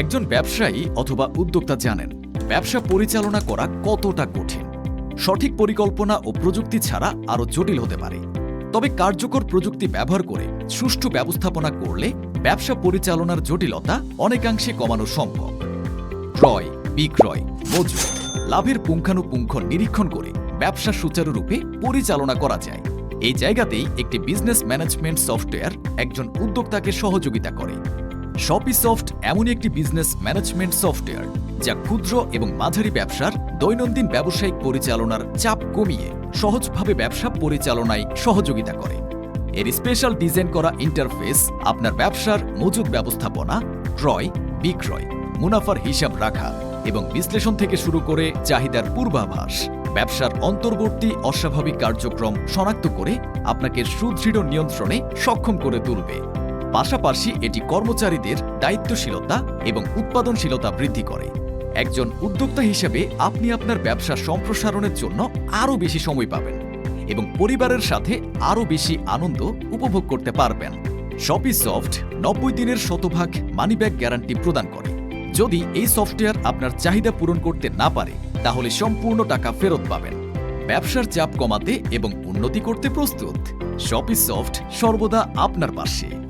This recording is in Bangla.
একজন ব্যবসায়ী অথবা উদ্যোক্তা জানেন, ব্যবসা পরিচালনা করা কতটা কঠিন। সঠিক পরিকল্পনা ও প্রযুক্তি ছাড়া আরও জটিল হতে পারে। তবে কার্যকর প্রযুক্তি ব্যবহার করে সুষ্ঠু ব্যবস্থাপনা করলে ব্যবসা পরিচালনার জটিলতা অনেকাংশে কমানো সম্ভব। ক্রয়, বিক্রয় মজুত লাভের পুঙ্খানুপুঙ্খ নিরীক্ষণ করে ব্যবসা সুচারুরূপে পরিচালনা করা যায়। এই জায়গাতেই একটি বিজনেস ম্যানেজমেন্ট সফটওয়্যার একজন উদ্যোক্তাকে সহযোগিতা করে। শপিসফট এমনই একটি বিজনেস ম্যানেজমেন্ট সফটওয়্যার যা ক্ষুদ্র এবং মাঝারি ব্যবসার দৈনন্দিন ব্যবসায়িক পরিচালনার চাপ কমিয়ে সহজভাবে ব্যবসা পরিচালনায় সহযোগিতা করে। এর স্পেশাল ডিজাইন করা ইন্টারফেস আপনার ব্যবসার মজুদ ব্যবস্থাপনা, ক্রয়, বিক্রয়, মুনাফার হিসাব রাখা এবং বিশ্লেষণ থেকে শুরু করে চাহিদার পূর্বাভাস, ব্যবসার অন্তর্বর্তী অস্বাভাবিক কার্যক্রম শনাক্ত করে আপনাকে সুদৃঢ় নিয়ন্ত্রণে সক্ষম করে তুলবে। পাশাপাশি এটি কর্মচারীদের দায়িত্বশীলতা এবং উৎপাদনশীলতা বৃদ্ধি করে। একজন উদ্যোক্তা হিসেবে আপনি আপনার ব্যবসা সম্প্রসারণের জন্য আরও বেশি সময় পাবেন এবং পরিবারের সাথে আরও বেশি আনন্দ উপভোগ করতে পারবেন। শপি সফট নব্বই দিনের শতভাগ মানিব্যাগ গ্যারান্টি প্রদান করে। যদি এই সফটওয়্যার আপনার চাহিদা পূরণ করতে না পারে, তাহলে সম্পূর্ণ টাকা ফেরত পাবেন। ব্যবসার চাপ কমাতে এবং উন্নতি করতে প্রস্তুত। শপি সফট সর্বদা আপনার পাশে।